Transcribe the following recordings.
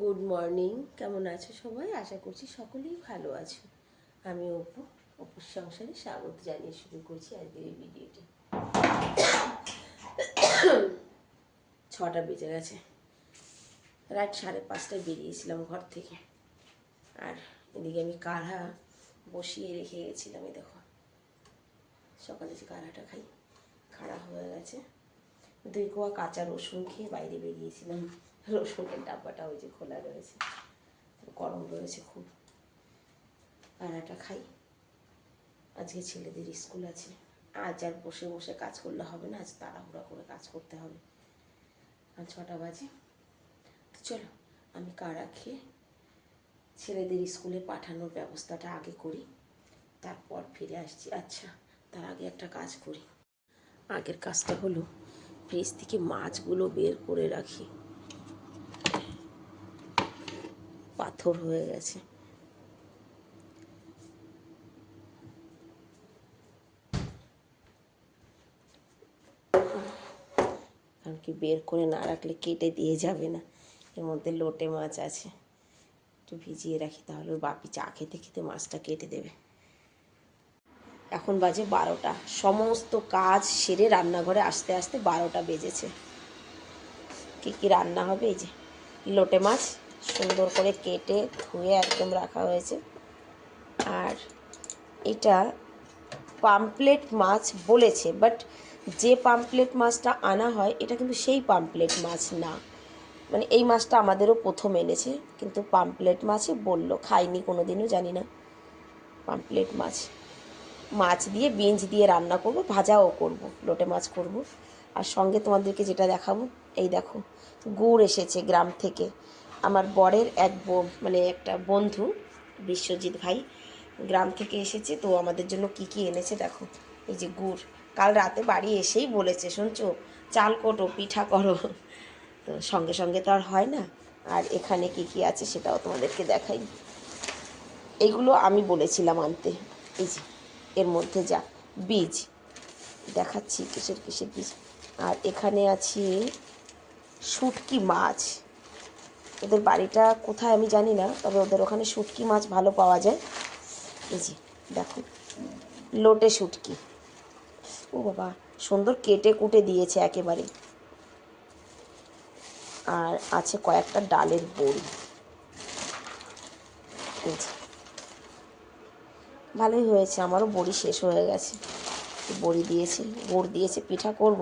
Good morning কেমন আছো সবাই? আশা করছি সকলেই ভালো আছো। আমি অপু, অপুর সংসারে স্বাগত জানিয়ে শুরু করছি আজকের এই ভিডিওটি ছটা বেজে গেছে। রাত সাড়ে পাঁচটায় বেরিয়েছিলাম ঘর থেকে। আর এদিকে আমি কাঢ়া বসিয়ে রেখে গেছিলাম, এই দেখো। সকালে যে কাঢ়াটা খাই, খাড়া হয়ে গেছে। দুই, কোয়া, কাঁচা রসুন খেয়ে বাইরে বেরিয়েছিলাম। রসুনের ডাব্বাটা ওই যে খোলা রয়েছে, গরম রয়েছে খুব। কাড়াটা খাই। আজকে ছেলেদের স্কুল আছে। আজ আর বসে বসে কাজ করলে হবে না, আজ তাড়াহুড়া করে কাজ করতে হবে। আর ছটা বাজে। তো চলো, আমি কাড়া খেয়ে ছেলেদের স্কুলে পাঠানোর ব্যবস্থাটা আগে করি, তারপর ফিরে আসছি। আচ্ছা তার আগে একটা কাজ করি। আগের কাজটা হলো, ফ্রিজ থেকে মাছগুলো বের করে রাখি। পাথর হয়ে গেছে। কারণ কি বের করে না রাখলে কেটে দিয়ে যাবে না। এর মধ্যে লোটে মাছ আছে। একটু ভিজিয়ে রাখি তাহলে বাপি চা খেতে খেতে মাছটা কেটে দেবে। এখন বাজে বারোটা। সমস্ত কাজ সেরে রান্নাঘরে আসতে আসতে বারোটা বেজেছে। কী কী রান্না হবে এই যে? লোটে মাছ সুন্দর করে কেটে ধুয়ে একদম রাখা হয়েছে। আর এটা পাম্পলেট মাছ বলেছে বাট যে পাম্পলেট মাছটা আনা হয়, এটা কিন্তু সেই পাম্পলেট মাছ না। মানে এই মাছটা আমাদেরও প্রথম এনেছে, কিন্তু পাম্পলেট মাছই বলল, খাইনি কোনো দিনও জানি না। পাম্পলেট মাছ মাছ দিয়ে বিঞ্জ দিয়ে রান্না করব, ভাজাও করব, লোটে মাছ করব। আর সঙ্গে তোমাদেরকে যেটা দেখাবো, এই দেখো, গুড় এসেছে গ্রাম থেকে। আমার বরের এক মানে একটা বন্ধু, বিশ্বজিৎ ভাই, গ্রাম থেকে এসেছে। তো আমাদের জন্য কি কি এনেছে দেখো। এই যে গুড়। কাল রাতে বাড়ি এসেই বলেছে, শুনছো? চাল কোটো, পিঠা করো। তো সঙ্গে সঙ্গে তো আর হয় না। আর এখানে কি কি আছে সেটাও তোমাদেরকে দেখাই। এগুলো আমি বলেছিলাম আনতে। এই যে, এর মধ্যে যা, বীজ। দেখাচ্ছি কিসের কিসের বীজ। আর এখানে আছে শুটকি মাছ। ওদের বাড়িটা কোথায় আমি জানি না, তবে ওদের ওখানে শুটকি মাছ ভালো পাওয়া যায়। এই যে, দেখো, লোটে শুটকি। ও বাবা, সুন্দর কেটে কুটে দিয়েছে একেবারে আর আছে কয়েকটা ডালের বড়ি। ভালোই হয়েছে, আমারও বড়ি শেষ হয়ে গেছে। বড়ি দিয়েছে, গুড় দিয়েছে, পিঠা করব।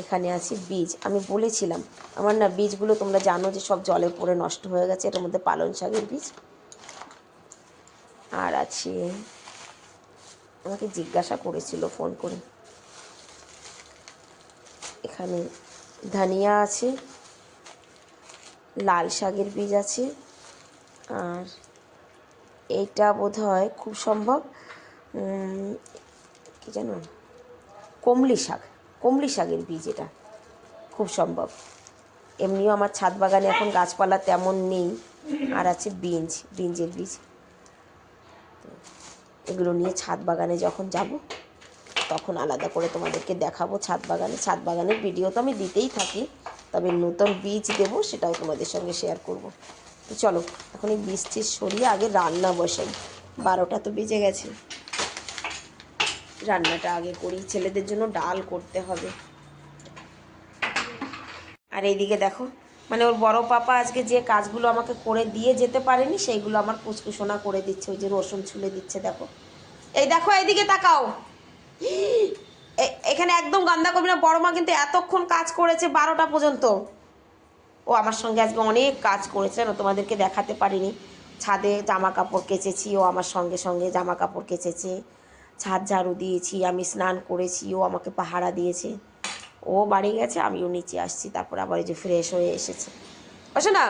এখানে আছে বীজ। আমি বলেছিলাম, আমার না বীজগুলো তোমরা জানো যে সব জলে পড়ে নষ্ট হয়ে গেছে, এটার মধ্যে পালং শাকের বীজ। আর আছে, আমাকে জিজ্ঞাসা করেছিল ফোন করে। এখানে ধনিয়া আছে, লাল শাকের বীজ আছে, আর এইটা বোধ হয় খুব সম্ভব কি জানো কমলি শাক। কমলি শাকের বীজ এটা। খুব সম্ভব। এমনিও আমার ছাদ বাগানে এখন গাছপালা তেমন নেই, আর আছে বিঞ্জ বিঞ্জের বীজ। এগুলো নিয়ে ছাদ বাগানে যখন যাব, তখন আলাদা করে তোমাদেরকে দেখাবো ছাদ বাগানে। ছাদ বাগানের ভিডিও তো আমি দিতেই থাকি, তবে নতুন বীজ দেবো সেটাও তোমাদের সঙ্গে শেয়ার করব। তো চলো, এখন এই বীজ সরিয়ে আগে রান্না বসাই। বারোটা তো বেজে গেছে। রান্নাটা আগে করি। ছেলেদের জন্য ডাল করতে হবে। আর এইদিকে দেখো মানে ওর বড় পাপা আজকে যে কাজগুলো আমাকে করে দিয়ে যেতে পারেনি, সেইগুলো আমার পুচকুসোনা করে দিচ্ছে, ওই যে রসুন ছুলে দিচ্ছে, দেখো। এই দেখো, এইদিকে তাকাও। এখানে একদম গান্দা করবি না, বড় মা কিন্তু এতক্ষণ কাজ করেছে বারোটা পর্যন্ত। ও আমার সঙ্গে আজকে অনেক কাজ করেছে না তোমাদেরকে দেখাতে পারিনি। ছাদে জামা কাপড় কেচেছি, ও আমার সঙ্গে সঙ্গে জামা কাপড় কেচেছে। ছাদ ঝাড়ু দিয়েছি, আমি স্নান করেছি, ও আমাকে পাহারা দিয়েছে। ও বাড়ি গেছে, আমিও নিচে আসছি, তারপর আবার এই যে ফ্রেশ হয়ে এসেছে। বসো না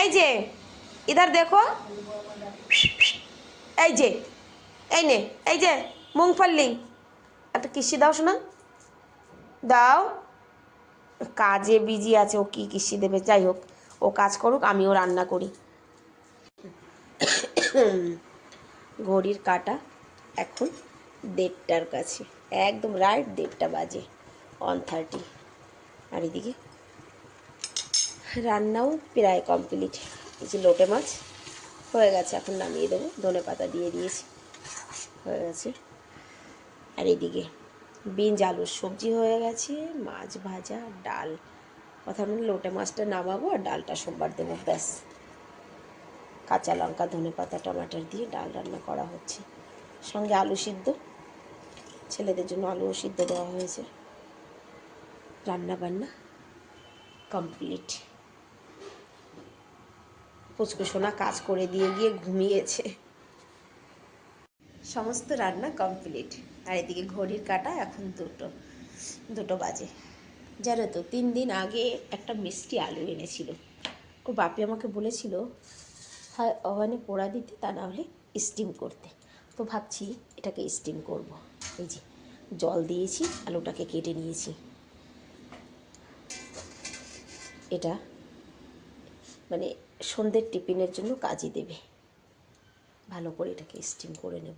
এই যে, ইধার দেখো। এই যে, এই নে, এই যে, মুংফাল্লি। একটা কিস্তি দাও শোনা। দাও। কাজে বিজি আছে, ও কি কিস্তি দেবে? যাই হোক, ও কাজ করুক, আমিও রান্না করি। ঘড়ির কাটা এখন দেড়টার কাছে, একদম রাইট দেড়টা বাজে ওয়ান থার্টি আর এদিকে? রান্নাও প্রায় কমপ্লিট এই যে লোটে মাছ, হয়ে গেছে, এখন নামিয়ে দেবো। ধনে পাতা দিয়ে দিয়েছি, হয়ে গেছে। আর এদিকে, বিনস আলুর সবজি হয়ে গেছে, মাছ ভাজা, ডাল। কথা মানে লোটে মাছটা নামাবো আর ডালটা সোমবার দেবো, ব্যাস। কাঁচা লঙ্কা, ধনে পাতা, টমাটার দিয়ে ডাল রান্না করা হচ্ছে। সঙ্গে আলু সিদ্ধ। ছেলেদের জন্য আলুও সিদ্ধ দেওয়া হয়েছে। রান্না বান্না কমপ্লিট। পুচকু সোনা কাজ করে দিয়ে গিয়ে ঘুমিয়েছে। সমস্ত রান্না কমপ্লিট। আর এদিকে ঘড়ির কাটা এখন দুটো দুটো বাজে। জানো তো, তিন দিন আগে একটা মিষ্টি আলু এনেছিল। ও বাপি আমাকে বলেছিল, হয় ওভেনে পোড়া দিতে, তা না হলে স্টিম করতে। তো ভাবছি এটাকে স্টিম করব। এই যে, জল দিয়েছি, আলুটাকে কেটে নিয়েছি। এটা মানে সন্ধ্যের টিফিনের জন্য কাজে দেবে। ভালো করে এটাকে স্টিম করে নেব।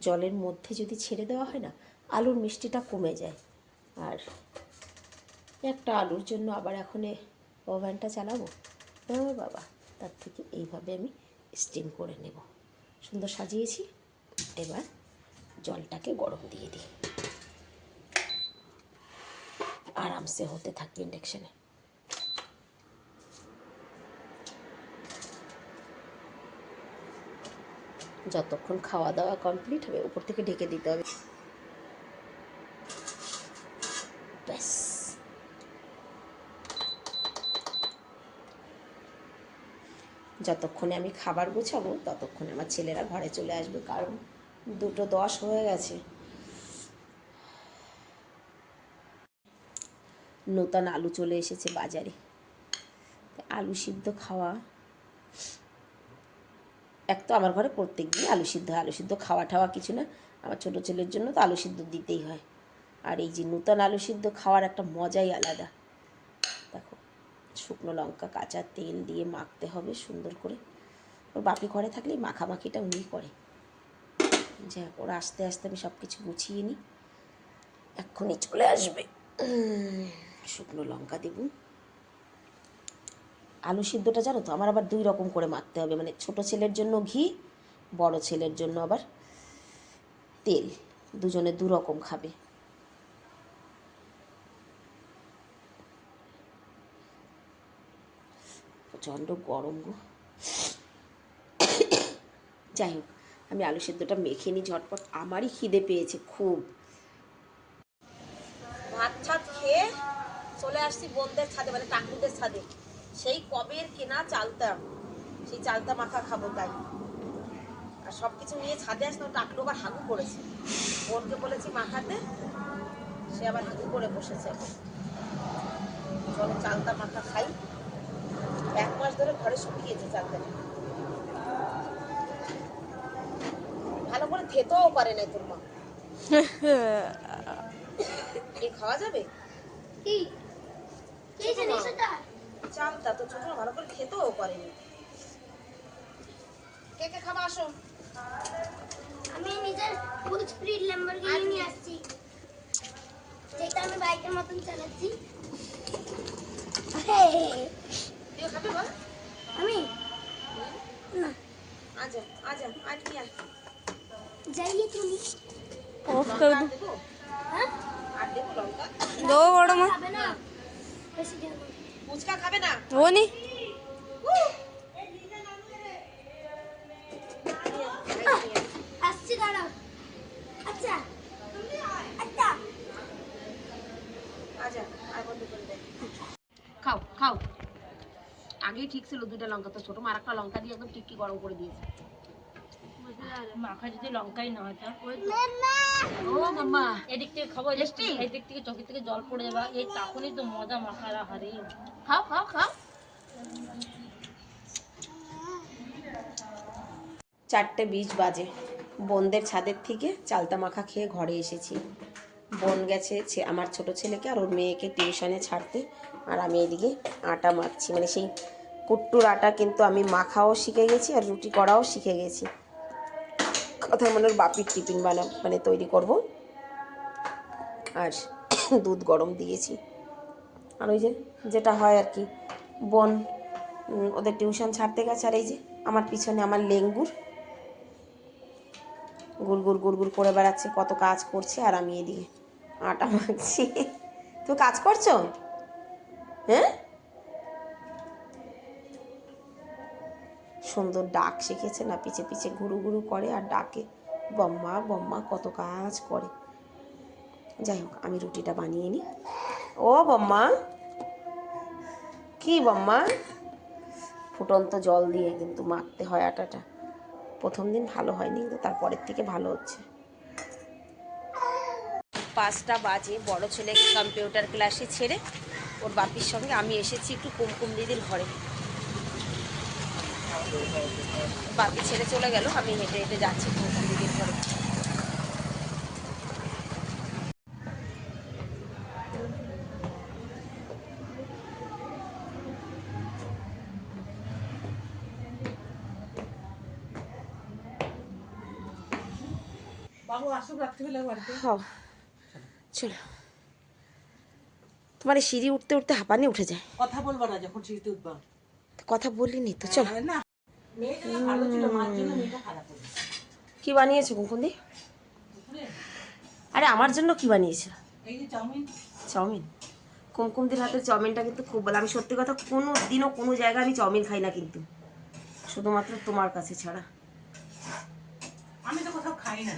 জলের মধ্যে যদি ছেড়ে দেওয়া হয় না, আলুর মিষ্টিটা কমে যায়। আর একটা আলুর জন্য আবার এখন ওভেনটা চালাবো? হ্যাঁ বাবা, তার থেকে এইভাবে আমি স্টিম করে নেব। সুন্দর সাজিয়েছি, এবার জলটাকে গরম দিয়ে দিই। আরামসে হতে থাকবে ইন্ডাকশানে। যতক্ষণ খাওয়া দাওয়া কমপ্লিট হবে, উপর থেকে ঢেকে দিতে হবে। ব্যাস। যতক্ষণে আমি খাবার গুছাবো, ততক্ষণে আমার ছেলেরা ঘরে চলে আসবে, কারণ দুটো দশ হয়ে গেছে। নতুন আলু চলে এসেছে বাজারে। আলু সিদ্ধ খাওয়া। এক তো আমার ঘরে প্রত্যেক দিন আলু সিদ্ধ আলু সিদ্ধ খাওয়া ঠাওয়া কিছু না। আমার ছোটো ছেলের জন্য তো আলু সিদ্ধ দিতেই হয়। আর এই যে নূতন আলু সিদ্ধ খাওয়ার একটা মজাই আলাদা। দেখো, শুকনো লঙ্কা, কাঁচা তেল দিয়ে মাখতে হবে সুন্দর করে। ওর বাপি ঘরে থাকলে মাখামাখিটা উনি করে। যাই হোক, ওরা আস্তে আস্তে আমি সব কিছু গুছিয়ে নিই। এক্ষুনি চলে আসবে। শুকনো লঙ্কা দেব। আলু সিদ্ধটা জানো তো? আমার আবার দুই রকম করে মাখতে হবে। মানে ছোট ছেলের জন্য ঘি বড় ছেলের জন্য আবার তেল। দুজনে দু রকম খাবে। প্রচণ্ড গরম গো। যাই হোক। আমি আলু সেদ্ধটা মেখে নিই ঝটপট। আমারই খিদে পেয়েছে খুব। ভাত ছাদ খেয়ে চলে আসছি বোনদের ছাদে মানে টাকুদের ছাদে। সেই কবের কেনা চালতা। সেই চালতা মাখা খাব তাই। আর সব কিছু নিয়ে ছাদে আসলাম টাকলু আবার হাগু করেছে। বোনকে বলেছি মাখাতে। সে আবার হাগু করে বসেছে চলো চালতা মাখা খাই। এক মাস ধরে ঘরে শুকিয়েছে চালতাটা। খেতেও পারে না তোর মা। এ খাওয়া যাবে? কি? চালটা তো ছোট ভালো করে খেতেও পারেনি কে কে খাবা আসো। আমি নিজের ফুল স্পিড ল্যাম্বরগিনি নিয়ে আসছি। যেটা আমি বাইকের মতন চালাচ্ছি। তুই খাবে বল? আমি? না আজা আজা আজ কি যাইয়ে তুমি অফ করে আচ্ছা আচ্ছা আচ্ছা খাও খাও আগে ঠিক ছিল দুটা লঙ্কা তো ছোট মার একটা লঙ্কা দিয়ে একদম টিকি গরম করে দিয়েছে মাখা যদি লঙ্কাই না হয় ও মাম্মা এদিক থেকে খাব এদিক থেকে চোখের থেকে জল পড়ে যাবে এই তখনই তো মজা মাখারা হারে খাও খাও খাও। চারটে বিশ বাজে। বোনদের ছাদের থেকে চালতা মাখা খেয়ে ঘরে এসেছি। বোন গেছে ছে- আমার ছোট ছেলেকে আর ওর মেয়েকে টিউশনে ছাড়তে। আর আমি এদিকে আটা মাখছি। মানে সেই কুট্টুর আটা কিন্তু আমি মাখাও শিখে গেছি আর রুটি করাও শিখে গেছি। কথা মনে বাপির টিফিন বানা মানে তৈরি করব। আর দুধ গরম দিয়েছি। আর ওই যে যেটা হয় আর কি, বোন ওদের টিউশন ছাড়তে গেছে। আর এই যে আমার পিছনে আমার লেঙ্গুর গুড়গুড় গুড়গুড় করে বেড়াচ্ছে, কত কাজ করছে। আর আমি এদিকে আটা মাখছি। তুমি কাজ করছ? হ্যাঁ? সুন্দর ডাক শিখেছে না, পিছে পিছে ঘুরু ঘুরু করে আর ডাকে। বম্মা বম্মা কত কাজ করে। যাই হোক, আমি রুটিটা বানিয়ে নিই। ও বম্মা, কি বম্মা? ফুটন্ত জল দিয়ে কিন্তু মাখতে হয় আটাটা। প্রথম দিন ভালো হয়নি, কিন্তু তারপরের থেকে ভালো হচ্ছে। পাঁচটা বাজে, বড় ছেলে কম্পিউটার ক্লাসে ছেড়ে ওর বাপির সঙ্গে আমি এসেছি একটু কুমকুম দিদির ঘরে। বাপি ছেড়ে চলে গেল আমি হেঁটে হেঁটে যাচ্ছি ঘরে চলো। তোমার সিঁড়ি উঠতে উঠতে হাঁপানি উঠে যায়। কথা বলবা না যখন সিঁড়িতে উঠবা। কথা বলিনি তো চলো। না। কি বানিয়েছো কুমকুন্দি দুপুরে আরে আমার জন্য কি বানিয়েছো? চাউমিন। কুমকুমদির হাতের চাউমিনটা কিন্তু খুব ভালো। আমি সত্যি কথা কোনো দিনও কোনো জায়গায় আমি চাউমিন খাই না কিন্তু। শুধুমাত্র তোমার কাছে ছাড়া। আমি তো কোথাও খাই না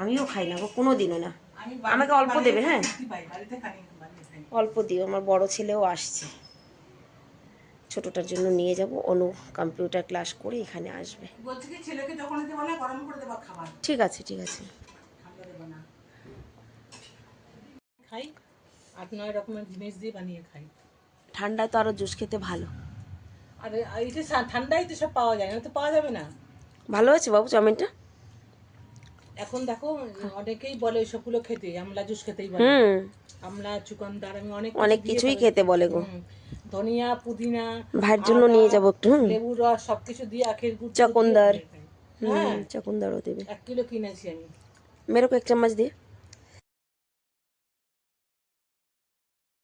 আমিও খাই না গো কোনো দিনও না আমাকে অল্প দেবে, হ্যাঁ? অল্প দিও আমার বড় ছেলেও আসছে। ছোটটার জন্য নিয়ে যাব। অনু কম্পিউটার ক্লাস করে এখানে আসবে। ঠিক আছে ঠিক আছে। ঠান্ডা দেবো না। খাই। আট নয় রকমের জিনিস দিয়ে বানিয়ে খাই। ঠান্ডায় তো আরও জুস খেতে ভালো। আর ঠান্ডায় তো সব পাওয়া যায় না তো পাওয়া যাবে না? ভালো আছে বাবু চাউমিনটা? এখন দেখো অনেকেই বলে ওইসবগুলো খেতে আমলা জুস খেতেই বলে আমলা চুকন্দার আমি অনেক অনেক কিছুই খেতে বলে গো। ধনিয়া পুদিনা ভাইয়ের জন্য নিয়ে যাব একটু লেবু লেবুর রস সবকিছু দিয়ে আখের গুড় চকোন্দার। হ্যাঁ। হুম চকুন্দারও দেবে। এক কিলো কিনেছি আমি। মেরে কো এক চামচ দিয়ে